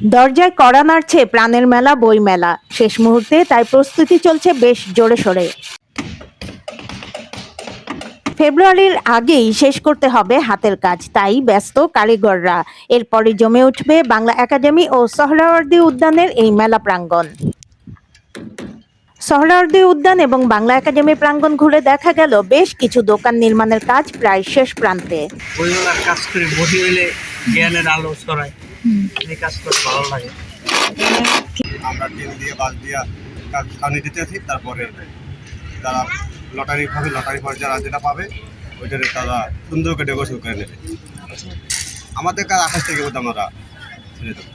দরজায় কড়া নাড়ছে প্রাণের মেলা, বই মেলা। শেষ মুহূর্তে তাই প্রস্তুতি চলছে বেশ জোরে সোরে। ফেব্রুয়ারির আগেই শেষ করতে হবে হাতের কাজ, তাই ব্যস্ত কারিগররা। এরপরে জমে উঠবে বাংলা একাডেমি ও সহরাওয়ার্দী উদ্যানের এই মেলা প্রাঙ্গণ। সহরাওয়ার্দী উদ্যান এবং বাংলা একাডেমি প্রাঙ্গণ ঘুরে দেখা গেল বেশ কিছু দোকান নির্মাণের কাজ প্রায় শেষ প্রান্তে। কাজ করে জ্ঞানের আলো ছড়ায়। এই কাজ করে ভালো লাগে। আমরা টিম দিয়ে বাস দিয়ে কাজ কানে দিতেছি তারপরে তারা লটারি পাবে লটারি পর যারা যেটা পাবে ওইটা তারা সুন্দর করে ডেকোরেশন করে নেবে। আমাদের কাজ আকাশ থেকে বোধ আমরা ছেড়ে দেবো।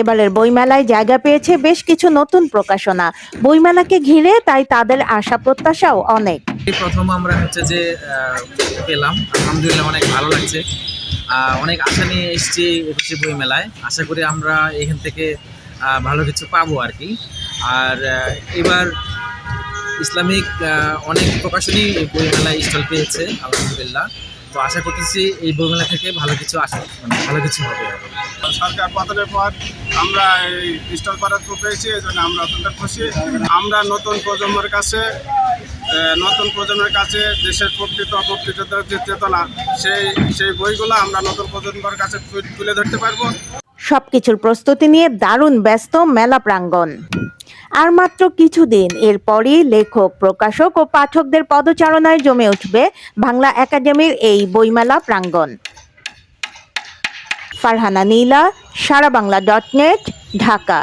এবারের বইমেলায় জায়গা পেয়েছে বেশ কিছু নতুন প্রকাশনা। বইমেলাকে ঘিরে তাই তাদের আশা প্রত্যাশাও অনেক। প্রথম আমরা হচ্ছে যে পেলাম। আলহামদুলিল্লাহ অনেক ভালো লাগছে। অনেক আশা নিয়ে এসেছি একুশে বই মেলায় আশা করি আমরা এখান থেকে ভালো কিছু পাবো আর কি। আর এবার ইসলামিক অনেক প্রকাশনী এই বই মেলায় স্টল পেয়েছে, আলহামদুলিল্লাহ। তো আশা করতেছি এই বই মেলা থেকে ভালো কিছু আসা মানে ভালো কিছু হবে সরকার পতনের পর আমরা এই স্টল করার পেয়েছি জন্য আমরা অত্যন্ত খুশি। আমরা নতুন প্রজন্মের কাছে নতুন প্রজন্মের কাছে দেশের প্রকৃত মুক্তিযোদ্ধার যে চেতনা, সেই সেই বইগুলো আমরা নতুন প্রজন্মের কাছে তুলে ধরতে পারব। সবকিছুর প্রস্তুতি নিয়ে দারুণ ব্যস্ত মেলা প্রাঙ্গণ। আর মাত্র কিছুদিন এরপরই লেখক, প্রকাশক ও পাঠকদের পদচারণায় জমে উঠবে বাংলা একাডেমির এই বইমেলা প্রাঙ্গণ। Farhana Nila, Sara Bangla dot net, Dhaka.